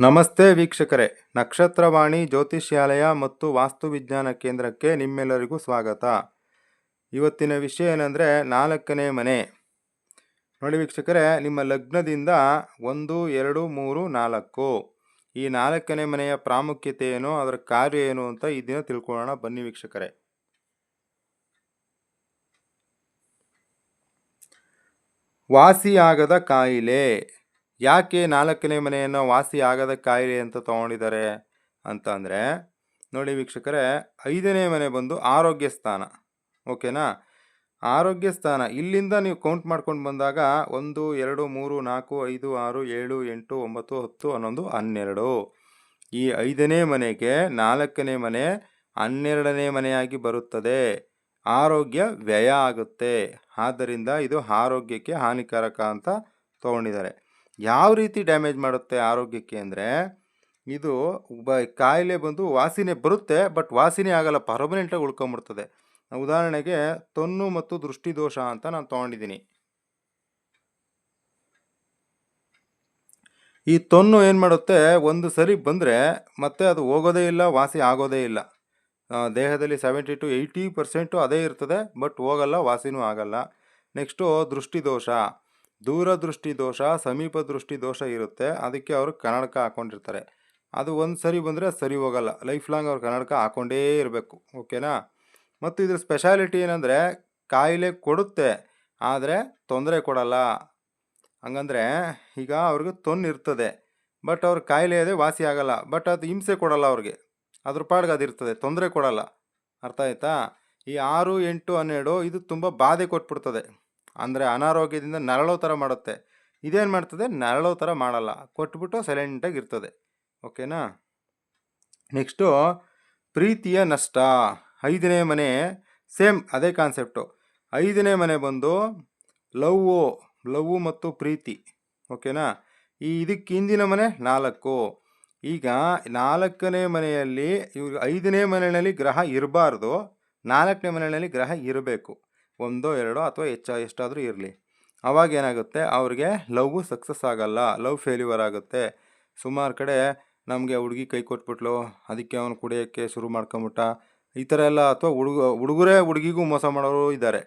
ನಮಸ್ತೆ ವೀಕ್ಷಕರೇ. ನಕ್ಷತ್ರವಾಣಿ ಜ್ಯೋತಿಷ್ಯಾಲಯ ಮತ್ತು ವಾಸ್ತುವಿಜ್ಞಾನ ಕೇಂದ್ರಕ್ಕೆ ನಿಮ್ಮೆಲ್ಲರಿಗೂ ಸ್ವಾಗತ. ಇವತ್ತಿನ ವಿಷಯ ಏನಂದರೆ ನಾಲ್ಕನೇ ಮನೆ. ನೋಡಿ ವೀಕ್ಷಕರೇ, ನಿಮ್ಮ ಲಗ್ನದಿಂದ ಒಂದು, ಎರಡು, ಮೂರು, ನಾಲ್ಕು. ಈ ನಾಲ್ಕನೇ ಮನೆಯ ಪ್ರಾಮುಖ್ಯತೆ ಏನು, ಅದರ ಕಾರ್ಯ ಏನು ಅಂತ ಈ ದಿನ ತಿಳ್ಕೊಳ್ಳೋಣ. ಬನ್ನಿ ವೀಕ್ಷಕರೇ. ವಾಸಿಯಾಗದ ಕಾಯಿಲೆ. ಯಾಕೆ ನಾಲ್ಕನೇ ಮನೆಯನ್ನು ವಾಸಿ ಆಗದ ಕಾಯಿಲೆ ಅಂತ ತಗೊಂಡಿದ್ದಾರೆ ಅಂತ ಅಂದರೆ, ನೋಡಿ ವೀಕ್ಷಕರೇ, ಐದನೇ ಮನೆ ಬಂದು ಆರೋಗ್ಯ ಸ್ಥಾನ, ಓಕೆನಾ? ಆರೋಗ್ಯ ಸ್ಥಾನ, ಇಲ್ಲಿಂದ ನೀವು ಕೌಂಟ್ ಮಾಡ್ಕೊಂಡು ಬಂದಾಗ ಒಂದು, ಎರಡು, ಮೂರು, ನಾಲ್ಕು, ಐದು, ಆರು, ಏಳು, ಎಂಟು, ಒಂಬತ್ತು, ಹತ್ತು, ಹನ್ನೊಂದು, ಹನ್ನೆರಡು. ಈ ಐದನೇ ಮನೆಗೆ ನಾಲ್ಕನೇ ಮನೆ ಹನ್ನೆರಡನೇ ಮನೆಯಾಗಿ ಬರುತ್ತದೆ. ಆರೋಗ್ಯ ವ್ಯಯ ಆಗುತ್ತೆ. ಆದ್ದರಿಂದ ಇದು ಆರೋಗ್ಯಕ್ಕೆ ಹಾನಿಕಾರಕ ಅಂತ ತಗೊಂಡಿದ್ದಾರೆ. ಯಾವ ರೀತಿ ಡ್ಯಾಮೇಜ್ ಮಾಡುತ್ತೆ ಆರೋಗ್ಯಕ್ಕೆ ಅಂದರೆ, ಇದು ಬ ಕಾಯಿಲೆ ಬಂದು ವಾಸಿನೇ ಬರುತ್ತೆ, ಬಟ್ ವಾಸಿನೇ ಆಗಲ್ಲ ಪರ್ಮನೆಂಟಾಗಿ ಉಳ್ಕೊಂಬಿಡ್ತದೆ. ಉದಾಹರಣೆಗೆ, ತೊನ್ನು ಮತ್ತು ದೃಷ್ಟಿದೋಷ ಅಂತ ನಾನು ತೊಗೊಂಡಿದ್ದೀನಿ. ಈ ತೊನ್ನು ಏನು ಮಾಡುತ್ತೆ, ಒಂದು ಸರಿ ಬಂದರೆ ಮತ್ತೆ ಅದು ಹೋಗೋದೇ ಇಲ್ಲ, ವಾಸಿ ಆಗೋದೇ ಇಲ್ಲ. ದೇಹದಲ್ಲಿ ಸೆವೆಂಟಿ ಟು ಏಯ್ಟಿ ಪರ್ಸೆಂಟು ಅದೇ ಇರ್ತದೆ, ಬಟ್ ಹೋಗಲ್ಲ, ವಾಸಿನೂ ಆಗಲ್ಲ. ನೆಕ್ಸ್ಟು ದೃಷ್ಟಿದೋಷ. ದೂರದೃಷ್ಟಿ ದೋಷ ಸಮೀಪ ದೃಷ್ಟಿ ದೋಷ ಇರುತ್ತೆ. ಅದಕ್ಕೆ ಅವರು ಕನ್ನಡಕ ಹಾಕ್ಕೊಂಡಿರ್ತಾರೆ ಅದು ಒಂದು ಸರಿ ಬಂದರೆ ಸರಿ ಹೋಗಲ್ಲ. ಲೈಫ್ ಲಾಂಗ್ ಅವ್ರು ಕನ್ನಡಕ ಹಾಕ್ಕೊಂಡೇ ಇರಬೇಕು. ಓಕೆನಾ? ಮತ್ತು ಇದ್ರ ಸ್ಪೆಷಾಲಿಟಿ ಏನಂದರೆ ಕಾಯಿಲೆ ಕೊಡುತ್ತೆ, ಆದರೆ ತೊಂದರೆ ಕೊಡಲ್ಲ. ಹಂಗಂದರೆ ಈಗ ಅವ್ರಿಗೆ ತೊನ್ ಇರ್ತದೆ, ಬಟ್ ಅವ್ರ ಕಾಯಿಲೆ ಅದೇ ವಾಸಿ ಆಗಲ್ಲ. ಬಟ್ ಅದು ಹಿಂಸೆ ಕೊಡಲ್ಲ ಅವ್ರಿಗೆ. ಅದ್ರ ಪಾಡ್ಗೆ ಅದಿರ್ತದೆ ತೊಂದರೆ ಕೊಡಲ್ಲ. ಅರ್ಥ ಆಯ್ತಾ? ಈ ಆರು, ಎಂಟು, ಹನ್ನೆರಡು ಇದು ತುಂಬ ಬಾಧೆ ಕೊಟ್ಬಿಡ್ತದೆ. ಅಂದರೆ ಅನಾರೋಗ್ಯದಿಂದ ನರಳೋ ಥರ ಮಾಡುತ್ತೆ. ಇದೇನು ಮಾಡ್ತದೆ? ನರಳೋ ಥರ ಮಾಡಲ್ಲ. ಕೊಟ್ಬಿಟ್ಟು ಸೈಲೆಂಟಾಗಿ ಇರ್ತದೆ. ಓಕೆನಾ ನೆಕ್ಸ್ಟು ಪ್ರೀತಿಯ ನಷ್ಟ. ಐದನೇ ಮನೆ ಸೇಮ್ ಅದೇ ಕಾನ್ಸೆಪ್ಟು ಐದನೇ ಮನೆ ಬಂದು ಲವ್ವು ಲವ್ವು ಮತ್ತು ಪ್ರೀತಿ. ಓಕೆನಾ ಈ ಇದಕ್ಕೆ ಹಿಂದಿನ ಮನೆ ನಾಲ್ಕು. ಈಗ ನಾಲ್ಕನೇ ಮನೆಯಲ್ಲಿ ಇವ್ರಿಗೆ ಐದನೇ ಮನೆಯಲ್ಲಿ ಗ್ರಹ ಇರಬಾರ್ದು. ನಾಲ್ಕನೇ ಮನೆಯಲ್ಲಿ ಗ್ರಹ ಇರಬೇಕು. ಒಂದೋ ಎರಡೋ ಅಥವಾ ಹೆಚ್ಚ ಎಷ್ಟಾದರೂ ಇರಲಿ. ಅವಾಗ ಏನಾಗುತ್ತೆ? ಅವ್ರಿಗೆ ಲವ್ ಸಕ್ಸಸ್ ಆಗಲ್ಲ. ಲವ್ ಫೇಲ್ಯೂರ್ ಆಗುತ್ತೆ. ಸುಮಾರು ಕಡೆ ನಮಗೆ ಹುಡುಗಿ ಕೈ ಕೊಟ್ಬಿಟ್ಲು. ಅದಕ್ಕೆ ಅವನು ಕುಡಿಯೋಕ್ಕೆ ಶುರು ಮಾಡ್ಕೊಂಬಿಟ್ಟ. ಈ ಥರ ಎಲ್ಲ ಅಥವಾ ಹುಡುಗ, ಹುಡುಗರೇ ಹುಡುಗಿಗೂ ಮೋಸ ಮಾಡೋರು ಇದ್ದಾರೆ.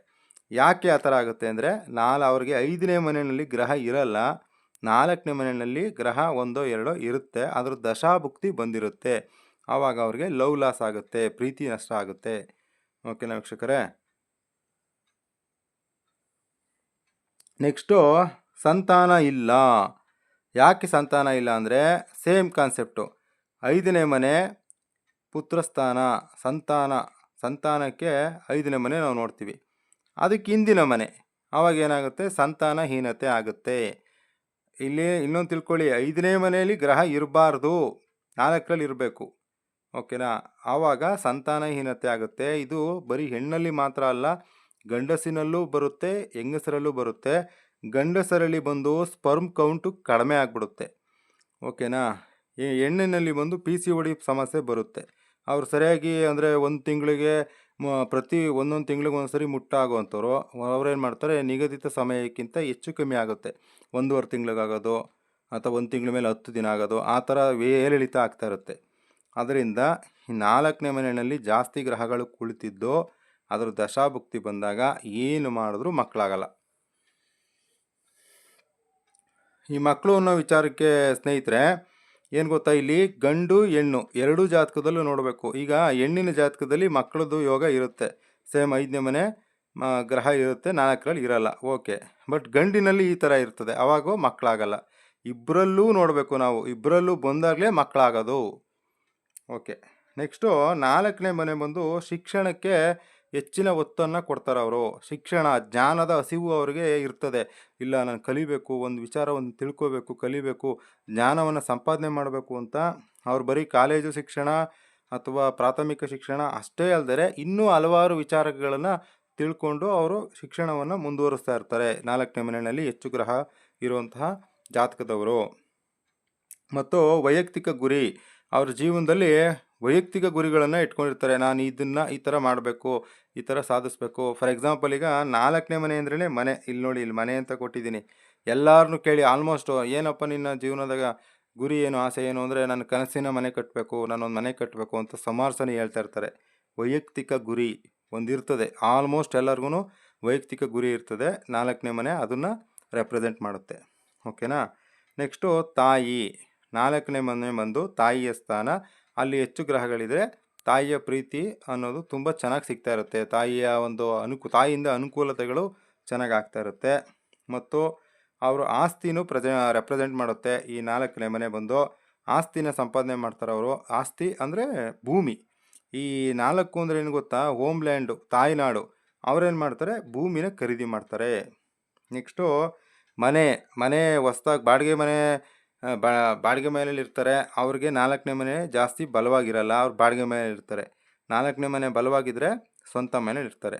ಯಾಕೆ ಆ ಥರ ಆಗುತ್ತೆ ಅಂದರೆ, ನಾಲ್ ಅವ್ರಿಗೆ ಐದನೇ ಮನೆಯಲ್ಲಿ ಗ್ರಹ ಇರಲ್ಲ. ನಾಲ್ಕನೇ ಮನೆಯಲ್ಲಿ ಗ್ರಹ ಒಂದೋ ಎರಡೋ ಇರುತ್ತೆ. ಅದ್ರ ದಶಾಭುಕ್ತಿ ಬಂದಿರುತ್ತೆ. ಆವಾಗ ಅವ್ರಿಗೆ ಲವ್ ಲಾಸ್ ಆಗುತ್ತೆ. ಪ್ರೀತಿ ನಷ್ಟ ಆಗುತ್ತೆ. ಓಕೆನಾ ವೀಕ್ಷಕರೇ? ನೆಕ್ಸ್ಟು ಸಂತಾನ ಇಲ್ಲ. ಯಾಕೆ ಸಂತಾನ ಇಲ್ಲ ಅಂದರೆ ಸೇಮ್ ಕಾನ್ಸೆಪ್ಟು. ಐದನೇ ಮನೆ ಪುತ್ರಸ್ಥಾನ, ಸಂತಾನ, ಸಂತಾನಕ್ಕೆ ಐದನೇ ಮನೆ ನಾವು ನೋಡ್ತೀವಿ. ಅದಕ್ಕೆ ಹಿಂದಿನ ಮನೆ. ಆವಾಗ ಏನಾಗುತ್ತೆ? ಸಂತಾನಹೀನತೆ ಆಗುತ್ತೆ. ಇಲ್ಲಿ ಇನ್ನೊಂದು ತಿಳ್ಕೊಳ್ಳಿ, ಐದನೇ ಮನೆಯಲ್ಲಿ ಗ್ರಹ ಇರಬಾರ್ದು. ನಾಲ್ಕರಲ್ಲಿ ಇರಬೇಕು. ಓಕೆನಾ? ಆವಾಗ ಸಂತಾನಹೀನತೆ ಆಗುತ್ತೆ. ಇದು ಬರೀ ಹೆಣ್ಣಲ್ಲಿ ಮಾತ್ರ ಅಲ್ಲ ಗಂಡಸಿನಲ್ಲೂ ಬರುತ್ತೆ, ಹೆಂಗಸರಲ್ಲೂ ಬರುತ್ತೆ. ಗಂಡಸರಲ್ಲಿ ಬಂದು ಸ್ಪರ್ಮ್ ಕೌಂಟು ಕಡಿಮೆ ಆಗಿಬಿಡುತ್ತೆ. ಓಕೆನಾ? ಹೆಣ್ಣಿನಲ್ಲಿ ಬಂದು ಪಿ ಸಿ ಒಡಿ ಸಮಸ್ಯೆ ಬರುತ್ತೆ. ಅವ್ರು ಸರಿಯಾಗಿ ಅಂದರೆ ಒಂದು ತಿಂಗಳಿಗೆ ಪ್ರತಿ ಒಂದೊಂದು ತಿಂಗಳಿಗೆ ಒಂದು ಸರಿ ಮುಟ್ಟಾಗುವಂಥವ್ರು ಅವ್ರೇನು ಮಾಡ್ತಾರೆ, ನಿಗದಿತ ಸಮಯಕ್ಕಿಂತ ಹೆಚ್ಚು ಕಮ್ಮಿ ಆಗುತ್ತೆ. ಒಂದೂವರೆ ತಿಂಗಳಿಗಾಗೋದು ಅಥವಾ ಒಂದು ತಿಂಗಳ ಮೇಲೆ ಹತ್ತು ದಿನ ಆಗೋದು, ಆ ಥರ ಏರಿಳಿತ ಆಗ್ತಾ ಇರುತ್ತೆ. ಅದರಿಂದ ನಾಲ್ಕನೇ ಮನೆಯಲ್ಲಿ ಜಾಸ್ತಿ ಗ್ರಹಗಳು ಕುಳಿತಿದ್ದು ಅದ್ರ ದಶಾಭುಕ್ತಿ ಬಂದಾಗ ಏನು ಮಾಡಿದ್ರೂ ಮಕ್ಕಳಾಗಲ್ಲ. ಈ ಮಕ್ಕಳು ಅನ್ನೋ ವಿಚಾರಕ್ಕೆ ಸ್ನೇಹಿತರೆ, ಏನು ಗೊತ್ತಾ ಇಲ್ಲಿ? ಗಂಡು, ಹೆಣ್ಣು, ಎರಡೂ ಜಾತಕದಲ್ಲೂ ನೋಡಬೇಕು. ಈಗ ಹೆಣ್ಣಿನ ಜಾತಕದಲ್ಲಿ ಮಕ್ಕಳದ್ದು ಯೋಗ ಇರುತ್ತೆ. ಸೇಮ್ ಐದನೇ ಮನೆ ಗ್ರಹ ಇರುತ್ತೆ. ನಾಲ್ಕರಲ್ಲಿ ಇರಲ್ಲ. ಓಕೆ. ಬಟ್ ಗಂಡಿನಲ್ಲಿ ಈ ಥರ ಇರ್ತದೆ. ಅವಾಗ ಮಕ್ಕಳಾಗಲ್ಲ. ಇಬ್ಬರಲ್ಲೂ ನೋಡಬೇಕು ನಾವು. ಇಬ್ಬರಲ್ಲೂ ಬಂದಾಗಲೇ ಮಕ್ಕಳಾಗೋದು. ಓಕೆ. ನೆಕ್ಸ್ಟು ನಾಲ್ಕನೇ ಮನೆ ಬಂದು ಶಿಕ್ಷಣಕ್ಕೆ ಹೆಚ್ಚಿನ ಒತ್ತನ್ನು ಕೊಡ್ತಾರೆ ಅವರು. ಶಿಕ್ಷಣ ಜ್ಞಾನದ ಹಸಿವು ಅವರಿಗೆ ಇರ್ತದೆ. ಇಲ್ಲ, ನಾನು ಕಲಿಬೇಕು, ಒಂದು ವಿಚಾರವನ್ನು ತಿಳ್ಕೋಬೇಕು, ಕಲಿಬೇಕು, ಜ್ಞಾನವನ್ನು ಸಂಪಾದನೆ ಮಾಡಬೇಕು ಅಂತ ಅವ್ರು ಬರೀ ಕಾಲೇಜು ಶಿಕ್ಷಣ ಅಥವಾ ಪ್ರಾಥಮಿಕ ಶಿಕ್ಷಣ ಅಷ್ಟೇ ಅಲ್ಲದೆ ಇನ್ನೂ ಹಲವಾರು ವಿಚಾರಗಳನ್ನು ತಿಳ್ಕೊಂಡು ಅವರು ಶಿಕ್ಷಣವನ್ನು ಮುಂದುವರಿಸ್ತಾ ಇರ್ತಾರೆ. ನಾಲ್ಕನೇ ಮನೆಯಲ್ಲಿ ಹೆಚ್ಚು ಗ್ರಹ ಇರುವಂತಹ ಜಾತಕದವರು. ಮತ್ತು ವೈಯಕ್ತಿಕ ಗುರಿ, ಅವ್ರ ಜೀವನದಲ್ಲಿ ವೈಯಕ್ತಿಕ ಗುರಿಗಳನ್ನು ಇಟ್ಕೊಂಡಿರ್ತಾರೆ. ನಾನು ಇದನ್ನು ಈ ಥರ ಮಾಡಬೇಕು, ಈ ಥರ ಸಾಧಿಸ್ಬೇಕು. ಫಾರ್ ಎಕ್ಸಾಂಪಲ್ ಈಗ ನಾಲ್ಕನೇ ಮನೆ ಅಂದ್ರೇ ಮನೆ. ಇಲ್ಲಿ ನೋಡಿ ಇಲ್ಲಿ ಮನೆ ಅಂತ ಕೊಟ್ಟಿದ್ದೀನಿ. ಎಲ್ಲರನ್ನೂ ಕೇಳಿ ಆಲ್ಮೋಸ್ಟು ಏನಪ್ಪ ನಿನ್ನ ಜೀವನದಾಗ ಗುರಿ ಏನು, ಆಸೆ ಏನು ಅಂದರೆ ನನ್ನ ಕನಸಿನ ಮನೆ ಕಟ್ಟಬೇಕು ನಾನೊಂದು ಮನೆ ಕಟ್ಟಬೇಕು ಅಂತ ಸಮಾರ್ಸನೇ ಹೇಳ್ತಾ ಇರ್ತಾರೆ. ವೈಯಕ್ತಿಕ ಗುರಿ ಒಂದಿರ್ತದೆ. ಆಲ್ಮೋಸ್ಟ್ ಎಲ್ಲರಿಗೂ ವೈಯಕ್ತಿಕ ಗುರಿ ಇರ್ತದೆ. ನಾಲ್ಕನೇ ಮನೆ ಅದನ್ನು ರೆಪ್ರೆಸೆಂಟ್ ಮಾಡುತ್ತೆ. ಓಕೆನಾ ನೆಕ್ಸ್ಟು ತಾಯಿ. ನಾಲ್ಕನೇ ಮನೆ ಬಂದು ತಾಯಿಯ ಸ್ಥಾನ. ಅಲ್ಲಿ ಹೆಚ್ಚು ಗ್ರಹಗಳಿದ್ರೆ ತಾಯಿಯ ಪ್ರೀತಿ ಅನ್ನೋದು ತುಂಬ ಚೆನ್ನಾಗಿ ಸಿಗ್ತಾ ಇರುತ್ತೆ. ತಾಯಿಯ ಒಂದು ಅನುಕು, ತಾಯಿಯಿಂದ ಅನುಕೂಲತೆಗಳು ಚೆನ್ನಾಗಿ ಆಗ್ತಾ ಇರುತ್ತೆ. ಮತ್ತು ಅವರು ಆಸ್ತಿನೂ ಪ್ರಜೆ ರೆಪ್ರೆಸೆಂಟ್ ಮಾಡುತ್ತೆ. ಈ ನಾಲ್ಕನೇ ಮನೆ ಬಂದು ಆಸ್ತಿನ ಸಂಪಾದನೆ ಮಾಡ್ತಾರೆ ಅವರು. ಆಸ್ತಿ ಅಂದರೆ ಭೂಮಿ. ಈ ನಾಲ್ಕು ಅಂದರೆ ಏನು ಗೊತ್ತಾ? ಹೋಮ್ ಲ್ಯಾಂಡು, ತಾಯ್ನಾಡು. ಅವ್ರೇನು ಮಾಡ್ತಾರೆ? ಭೂಮಿನ ಖರೀದಿ ಮಾಡ್ತಾರೆ. ನೆಕ್ಸ್ಟು ಮನೆ ಮನೆ ಹೊಸ್ದಾಗಿ, ಬಾಡಿಗೆ ಮನೆ ಬಾಡಿಗೆ ಮನೇಲಿ ಇರ್ತಾರೆ. ಅವ್ರಿಗೆ ನಾಲ್ಕನೇ ಮನೆ ಜಾಸ್ತಿ ಬಲವಾಗಿರಲ್ಲ. ಅವ್ರು ಬಾಡಿಗೆ ಮನೇಲಿ ಇರ್ತಾರೆ. ನಾಲ್ಕನೇ ಮನೆ ಬಲವಾಗಿದ್ದರೆ ಸ್ವಂತ ಮನೇಲಿ ಇರ್ತಾರೆ.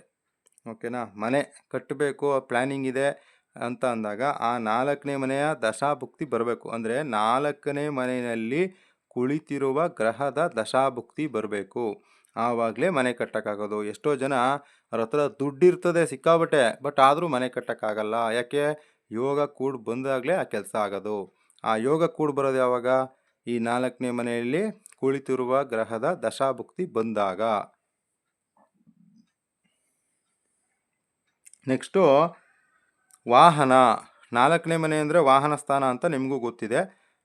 ಓಕೆನಾ? ಮನೆ ಕಟ್ಟಬೇಕು ಪ್ಲ್ಯಾನಿಂಗ್ ಇದೆ ಅಂತ ಅಂದಾಗ ಆ ನಾಲ್ಕನೇ ಮನೆಯ ದಶಾಭುಕ್ತಿ ಬರಬೇಕು. ಅಂದರೆ ನಾಲ್ಕನೇ ಮನೆಯಲ್ಲಿ ಕುಳಿತಿರುವ ಗ್ರಹದ ದಶಾಭುಕ್ತಿ ಬರಬೇಕು. ಆವಾಗಲೇ ಮನೆ ಕಟ್ಟೋಕ್ಕಾಗೋದು. ಎಷ್ಟೋ ಜನ ಅವ್ರ ಹತ್ರ ದುಡ್ಡಿರ್ತದೆ ಸಿಕ್ಕಾಬಟ್ಟೆ ಬಟ್ ಆದರೂ ಮನೆ ಕಟ್ಟೋಕ್ಕಾಗಲ್ಲ. ಯಾಕೆ? ಯೋಗ ಕೂಡ ಬಂದಾಗಲೇ ಆ ಕೆಲಸ ಆಗೋದು. ಆ ಯೋಗ ಕೂಡ ಬರೋದು ಯಾವಾಗ? ಈ ನಾಲ್ಕನೇ ಮನೆಯಲ್ಲಿ ಕುಳಿತಿರುವ ಗ್ರಹದ ದಶಾಭುಕ್ತಿ ಬಂದಾಗ. ನೆಕ್ಸ್ಟು ವಾಹನ. ನಾಲ್ಕನೇ ಮನೆ ಅಂದರೆ ವಾಹನ ಸ್ಥಾನ ಅಂತ ನಿಮಗೂ ಗೊತ್ತಿದೆ.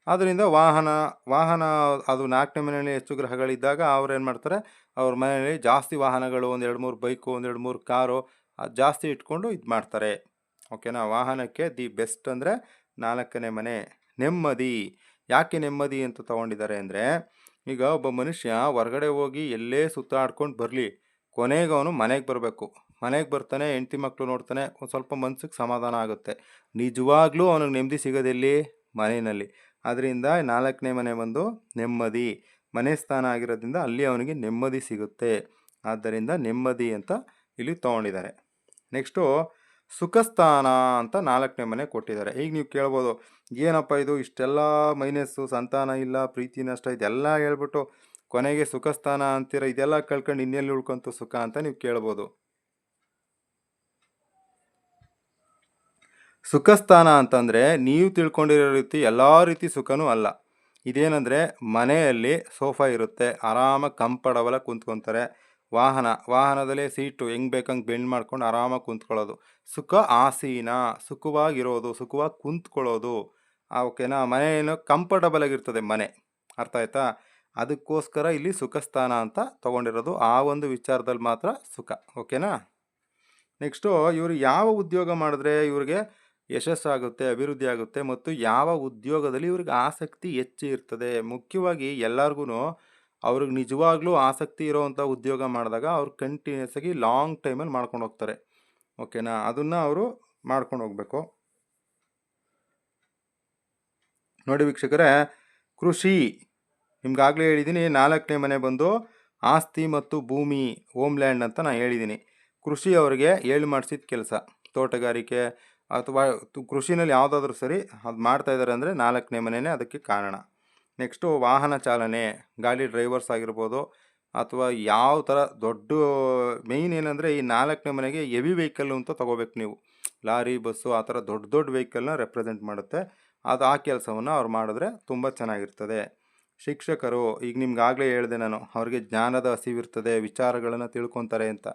ಆದ್ದರಿಂದ ವಾಹನ ವಾಹನ ಅದು ನಾಲ್ಕನೇ ಮನೆಯಲ್ಲಿ ಹೆಚ್ಚು ಗ್ರಹಗಳಿದ್ದಾಗ ಅವ್ರು ಏನು ಮಾಡ್ತಾರೆ? ಅವ್ರ ಮನೆಯಲ್ಲಿ ಜಾಸ್ತಿ ವಾಹನಗಳು, ಒಂದು ಎರಡು ಮೂರು ಬೈಕು ಒಂದೆರಡು ಮೂರು ಕಾರು, ಅದು ಜಾಸ್ತಿ ಇಟ್ಕೊಂಡು ಇದು ಮಾಡ್ತಾರೆ. ಓಕೆನಾ? ವಾಹನಕ್ಕೆ ದಿ ಬೆಸ್ಟ್ ಅಂದರೆ ನಾಲ್ಕನೇ ಮನೆ. ನೆಮ್ಮದಿ. ಯಾಕೆ ನೆಮ್ಮದಿ ಅಂತ ತಗೊಂಡಿದ್ದಾರೆ ಅಂದರೆ, ಈಗ ಒಬ್ಬ ಮನುಷ್ಯ ಹೊರಗಡೆ ಹೋಗಿ ಎಲ್ಲೇ ಸುತ್ತಾಡ್ಕೊಂಡು ಬರಲಿ, ಕೊನೆಗೆ ಅವನು ಮನೆಗೆ ಬರಬೇಕು. ಮನೆಗೆ ಬರ್ತಾನೆ, ಹೆಂಡ್ತಿ ಮಕ್ಕಳು ನೋಡ್ತಾನೆ, ಒಂದು ಸ್ವಲ್ಪ ಮನ್ಸಿಗೆ ಸಮಾಧಾನ ಆಗುತ್ತೆ. ನಿಜವಾಗ್ಲೂ ಅವನಿಗೆ ನೆಮ್ಮದಿ ಸಿಗೋದೆಲ್ಲಿ ಮನೆಯಲ್ಲಿ. ಅದರಿಂದ ನಾಲ್ಕನೇ ಮನೆ ಬಂದು ನೆಮ್ಮದಿ. ಮನೆ ಸ್ಥಾನ ಆಗಿರೋದ್ರಿಂದ ಅಲ್ಲಿ ಅವನಿಗೆ ನೆಮ್ಮದಿ ಸಿಗುತ್ತೆ. ಆದ್ದರಿಂದ ನೆಮ್ಮದಿ ಅಂತ ಇಲ್ಲಿ ತೊಗೊಂಡಿದ್ದಾರೆ. ನೆಕ್ಸ್ಟು ಸುಖಸ್ಥಾನ ಅಂತ ನಾಲ್ಕನೇ ಮನೆ ಕೊಟ್ಟಿದ್ದಾರೆ. ಈಗ ನೀವು ಕೇಳ್ಬೋದು, ಏನಪ್ಪ ಇದು? ಇಷ್ಟೆಲ್ಲ ಮೈನಸ್ಸು, ಸಂತಾನ ಇಲ್ಲ, ಪ್ರೀತಿ ನಷ್ಟ, ಇದೆಲ್ಲ ಹೇಳ್ಬಿಟ್ಟು ಕೊನೆಗೆ ಸುಖಸ್ಥಾನ ಅಂತೀರ? ಇದೆಲ್ಲ ಕಳ್ಕೊಂಡು ಇನ್ನೆಲ್ಲಿ ಉಳ್ಕೊಂತು ಸುಖ? ಅಂತ ನೀವು ಕೇಳ್ಬೋದು. ಸುಖಸ್ಥಾನ ಅಂತಂದರೆ ನೀವು ತಿಳ್ಕೊಂಡಿರೋ ರೀತಿ ಎಲ್ಲ ರೀತಿ ಸುಖನೂ ಅಲ್ಲ. ಇದೇನಂದರೆ ಮನೆಯಲ್ಲಿ ಸೋಫಾ ಇರುತ್ತೆ ಆರಾಮಾಗಿ ಕಂಫರ್ಟಬಲಾಗಿ ಕುಂತ್ಕೊತಾರೆ. ವಾಹನ, ವಾಹನದಲ್ಲೇ ಸೀಟು ಹೆಂಗೆ ಬೇಕಂಗೆ ಬೆಂಡ್ ಮಾಡ್ಕೊಂಡು ಆರಾಮಾಗಿ ಕುಂತ್ಕೊಳ್ಳೋದು. ಸುಖ ಆಸೀನ, ಸುಖವಾಗಿರೋದು, ಸುಖವಾಗಿ ಕುಂತ್ಕೊಳ್ಳೋದು. ಓಕೆನಾ ಮನೆ ಏನು ಕಂಫರ್ಟಬಲ್ ಆಗಿರ್ತದೆ ಮನೆ. ಅರ್ಥ ಆಯ್ತಾ? ಅದಕ್ಕೋಸ್ಕರ ಇಲ್ಲಿ ಸುಖಸ್ಥಾನ ಅಂತ ತಗೊಂಡಿರೋದು. ಆ ಒಂದು ವಿಚಾರದಲ್ಲಿ ಮಾತ್ರ ಸುಖ. ಓಕೆನಾ ನೆಕ್ಸ್ಟು ಇವರು ಯಾವ ಉದ್ಯೋಗ ಮಾಡಿದ್ರೆ ಇವ್ರಿಗೆ ಯಶಸ್ಸಾಗುತ್ತೆ, ಅಭಿವೃದ್ಧಿ ಆಗುತ್ತೆ ಮತ್ತು ಯಾವ ಉದ್ಯೋಗದಲ್ಲಿ ಇವ್ರಿಗೆ ಆಸಕ್ತಿ ಹೆಚ್ಚು ಇರ್ತದೆ ಮುಖ್ಯವಾಗಿ ಎಲ್ಲರಿಗೂ ಅವ್ರಿಗೆ ನಿಜವಾಗ್ಲೂ ಆಸಕ್ತಿ ಇರೋವಂಥ ಉದ್ಯೋಗ ಮಾಡಿದಾಗ ಅವ್ರು ಕಂಟಿನ್ಯೂಸ್ ಆಗಿ ಲಾಂಗ್ ಟೈಮಲ್ಲಿ ಮಾಡ್ಕೊಂಡು ಹೋಗ್ತಾರೆ. ಓಕೆನಾ ಅದನ್ನು ಅವರು ಮಾಡ್ಕೊಂಡು ಹೋಗಬೇಕು. ನೋಡಿ ವೀಕ್ಷಕರೇ, ಕೃಷಿ, ನಿಮ್ಗಾಗಲೇ ಹೇಳಿದ್ದೀನಿ ನಾಲ್ಕನೇ ಮನೆ ಬಂದು ಆಸ್ತಿ ಮತ್ತು ಭೂಮಿ ಹೋಮ್ಲ್ಯಾಂಡ್ ಅಂತ ನಾನು ಹೇಳಿದ್ದೀನಿ ಕೃಷಿ ಅವರಿಗೆ ಏಳು ಮಾಡಿಸಿದ ಕೆಲಸ. ತೋಟಗಾರಿಕೆ ಅಥವಾ ಕೃಷಿನಲ್ಲಿ ಯಾವುದಾದ್ರೂ ಸರಿ ಅದು ಮಾಡ್ತಾಯಿದ್ದಾರೆ ಅಂದರೆ ನಾಲ್ಕನೇ ಮನೆಯೇ ಅದಕ್ಕೆ ಕಾರಣ. ನೆಕ್ಸ್ಟು ವಾಹನ ಚಾಲನೆ ಗಾಡಿ ಡ್ರೈವರ್ಸ್ ಆಗಿರ್ಬೋದು ಅಥವಾ ಯಾವ ಥರ ದೊಡ್ಡ ಮೇಯ್ನ್ ಏನಂದರೆ ಈ ನಾಲ್ಕನೇ ಮನೆಗೆ ಎವಿ ವೆಹಿಕಲ್ಲು ಅಂತ ತೊಗೋಬೇಕು ನೀವು. ಲಾರಿ, ಬಸ್ಸು ಆ ಥರ ದೊಡ್ಡ ದೊಡ್ಡ ವೆಹಿಕಲ್ನ ರೆಪ್ರೆಸೆಂಟ್ ಮಾಡುತ್ತೆ. ಅದು ಆ ಕೆಲಸವನ್ನು ಅವ್ರು ಮಾಡಿದ್ರೆ ತುಂಬ ಚೆನ್ನಾಗಿರ್ತದೆ. ಶಿಕ್ಷಕರು, ಈಗ ನಿಮ್ಗಾಗಲೇ ಹೇಳಿದೆ ನಾನು, ಅವ್ರಿಗೆ ಜ್ಞಾನದ ಹಸಿವಿರ್ತದೆ, ವಿಚಾರಗಳನ್ನು ತಿಳ್ಕೊತಾರೆ ಅಂತ.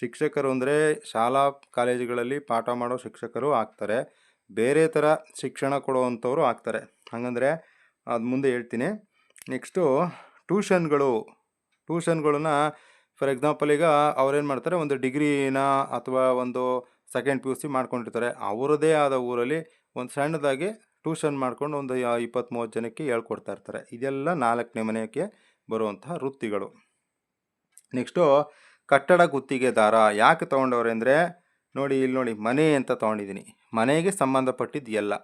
ಶಿಕ್ಷಕರು ಅಂದರೆ ಶಾಲಾ ಕಾಲೇಜುಗಳಲ್ಲಿ ಪಾಠ ಮಾಡೋ ಶಿಕ್ಷಕರು ಆಗ್ತಾರೆ. ಬೇರೆ ಥರ ಶಿಕ್ಷಣ ಕೊಡುವಂಥವ್ರು ಆಗ್ತಾರೆ. ಹಾಗಂದರೆ ಅದು ಮುಂದೆ ಹೇಳ್ತೀನಿ. ನೆಕ್ಸ್ಟು ಟ್ಯೂಷನ್ಗಳು ಟ್ಯೂಷನ್ಗಳನ್ನ ಫಾರ್ ಎಕ್ಸಾಂಪಲ್ ಈಗ ಅವ್ರೇನು ಮಾಡ್ತಾರೆ, ಒಂದು ಡಿಗ್ರಿನ ಅಥವಾ ಒಂದು ಸೆಕೆಂಡ್ ಪಿ ಯು ಸಿ ಮಾಡ್ಕೊಂಡಿರ್ತಾರೆ. ಅವರದೇ ಆದ ಊರಲ್ಲಿ ಒಂದು ಸಣ್ಣದಾಗಿ ಟ್ಯೂಷನ್ ಮಾಡ್ಕೊಂಡು ಒಂದು ಇಪ್ಪತ್ತು ಮೂವತ್ತು ಜನಕ್ಕೆ ಹೇಳ್ಕೊಡ್ತಾ ಇರ್ತಾರೆ. ಇದೆಲ್ಲ ನಾಲ್ಕನೇ ಮನೆಗೆ ಬರುವಂತಹ ವೃತ್ತಿಗಳು. ನೆಕ್ಸ್ಟು ಕಟ್ಟಡ ಗುತ್ತಿಗೆದಾರ ಯಾಕೆ ತೊಗೊಂಡವ್ರೆ ಅಂದರೆ, ನೋಡಿ ಇಲ್ಲಿ ನೋಡಿ ಮನೆ ಅಂತ ತೊಗೊಂಡಿದ್ದೀನಿ. ಮನೆಗೆ ಸಂಬಂಧಪಟ್ಟಿದ್ದು ಎಲ್ಲ.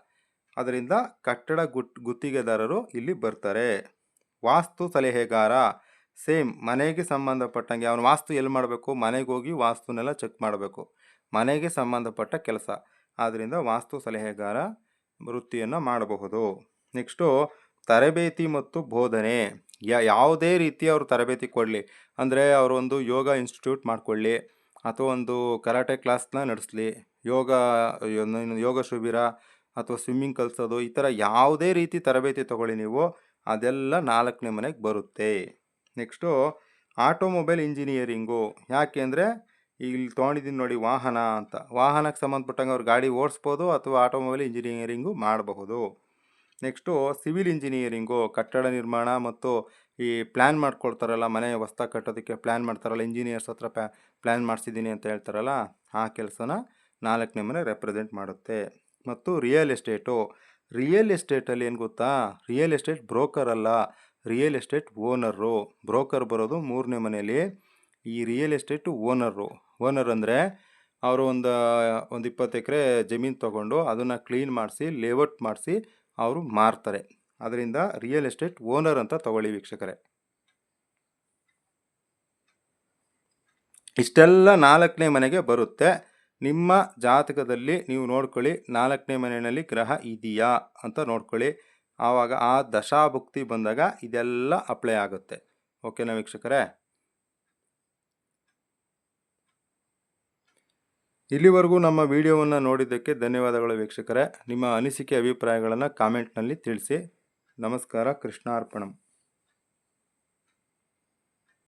ಅದರಿಂದ ಕಟ್ಟಡ ಗುತ್ತಿಗೆದಾರರು ಇಲ್ಲಿ ಬರ್ತಾರೆ. ವಾಸ್ತು ಸಲಹೆಗಾರ ಸೇಮ್ ಮನೆಗೆ ಸಂಬಂಧಪಟ್ಟಂಗೆ ಅವನು ವಾಸ್ತು ಎಲ್ಲಿ ಮಾಡಬೇಕು? ಮನೆಗೆ ಹೋಗಿ ವಾಸ್ತುನೆಲ್ಲ ಚೆಕ್ ಮಾಡಬೇಕು. ಮನೆಗೆ ಸಂಬಂಧಪಟ್ಟ ಕೆಲಸ. ಆದ್ದರಿಂದ ವಾಸ್ತು ಸಲಹೆಗಾರ ವೃತ್ತಿಯನ್ನು ಮಾಡಬಹುದು. ನೆಕ್ಸ್ಟು ತರಬೇತಿ ಮತ್ತು ಬೋಧನೆ. ಯಾ, ಯಾವುದೇ ರೀತಿ ಅವರು ತರಬೇತಿ ಕೊಡಲಿ. ಅಂದರೆ ಅವರೊಂದು ಯೋಗ ಇನ್ಸ್ಟಿಟ್ಯೂಟ್ ಮಾಡಿಕೊಳ್ಳಿ. ಅಥವಾ ಒಂದು ಕರಾಟೆ ಕ್ಲಾಸ್ನ ನಡೆಸಲಿ. ಯೋಗ ಯೋಗ ಶಿಬಿರ ಅಥವಾ ಸ್ವಿಮ್ಮಿಂಗ್ ಕಲಿಸೋದು, ಈ ಥರ ಯಾವುದೇ ರೀತಿ ತರಬೇತಿ ತೊಗೊಳ್ಳಿ ನೀವು, ಅದೆಲ್ಲ ನಾಲ್ಕನೇ ಮನೆಗೆ ಬರುತ್ತೆ. ನೆಕ್ಸ್ಟು ಆಟೋಮೊಬೈಲ್ ಇಂಜಿನಿಯರಿಂಗು ಯಾಕೆ ಅಂದರೆ, ಇಲ್ಲಿ ತೊಗೊಂಡಿದ್ದೀನಿ ನೋಡಿ ವಾಹನ ಅಂತ. ವಾಹನಕ್ಕೆ ಸಂಬಂಧಪಟ್ಟಂಗೆ ಅವ್ರು ಗಾಡಿ ಓಡಿಸ್ಬೋದು ಅಥವಾ ಆಟೋಮೊಬೈಲ್ ಇಂಜಿನಿಯರಿಂಗು ಮಾಡಬಹುದು. ನೆಕ್ಸ್ಟು ಸಿವಿಲ್ ಇಂಜಿನಿಯರಿಂಗು ಕಟ್ಟಡ ನಿರ್ಮಾಣ ಮತ್ತು ಈ ಪ್ಲ್ಯಾನ್ ಮಾಡ್ಕೊಳ್ತಾರಲ್ಲ, ಮನೆ ವಸ್ತ ಕಟ್ಟೋದಕ್ಕೆ ಪ್ಲ್ಯಾನ್ ಮಾಡ್ತಾರಲ್ಲ ಇಂಜಿನಿಯರ್ಸ್ ಹತ್ರ ಪ್ಯಾ ಪ್ಲ್ಯಾನ್ ಮಾಡಿಸಿದ್ದೀನಿ ಅಂತ ಹೇಳ್ತಾರಲ್ಲ, ಆ ಕೆಲಸನ ನಾಲ್ಕನೇ ಮನೆ ರೆಪ್ರೆಸೆಂಟ್ ಮಾಡುತ್ತೆ. ಮತ್ತು ರಿಯಲ್ ಎಸ್ಟೇಟು. ರಿಯಲ್ ಎಸ್ಟೇಟಲ್ಲಿ ಏನು ಗೊತ್ತಾ? ರಿಯಲ್ ಎಸ್ಟೇಟ್ ಬ್ರೋಕರ್ ಅಲ್ಲ. ರಿಯಲ್ ಎಸ್ಟೇಟ್ ಓನರು ಬ್ರೋಕರ್ ಬರೋದು ಮೂರನೇ ಮನೆಯಲ್ಲಿ ಈ ರಿಯಲ್ ಎಸ್ಟೇಟು ಓನರು ಓನರ್ ಅಂದರೆ ಅವರು ಒಂದು ಒಂದು ಇಪ್ಪತ್ತು ಎಕರೆ ಜಮೀನು ತೊಗೊಂಡು ಅದನ್ನು ಕ್ಲೀನ್ ಮಾಡಿಸಿ, ಲೇಔಟ್ ಮಾಡಿಸಿ ಅವರು ಮಾರ್ತಾರೆ. ಅದರಿಂದ ರಿಯಲ್ ಎಸ್ಟೇಟ್ ಓನರ್ ಅಂತ ತಗೊಳ್ಳಿ ವೀಕ್ಷಕರೇ. ಇಷ್ಟೆಲ್ಲ ನಾಲ್ಕನೇ ಮನೆಗೆ ಬರುತ್ತೆ. ನಿಮ್ಮ ಜಾತಕದಲ್ಲಿ ನೀವು ನೋಡ್ಕೊಳ್ಳಿ, ನಾಲ್ಕನೇ ಮನೆಯಲ್ಲಿ ಗ್ರಹ ಇದೆಯಾ ಅಂತ ನೋಡ್ಕೊಳ್ಳಿ. ಆವಾಗ ಆ ದಶಾಭುಕ್ತಿ ಬಂದಾಗ ಇದೆಲ್ಲ ಅಪ್ಲೈ ಆಗುತ್ತೆ. ಓಕೆನಾ ವೀಕ್ಷಕರೇ? ಇಲ್ಲಿವರೆಗೂ ನಮ್ಮ ವಿಡಿಯೋವನ್ನು ನೋಡಿದ್ದಕ್ಕೆ ಧನ್ಯವಾದಗಳು ವೀಕ್ಷಕರೇ. ನಿಮ್ಮ ಅನಿಸಿಕೆ, ಅಭಿಪ್ರಾಯಗಳನ್ನು ಕಾಮೆಂಟ್ನಲ್ಲಿ ತಿಳಿಸಿ. ನಮಸ್ಕಾರ, ಕೃಷ್ಣಾರ್ಪಣಂ.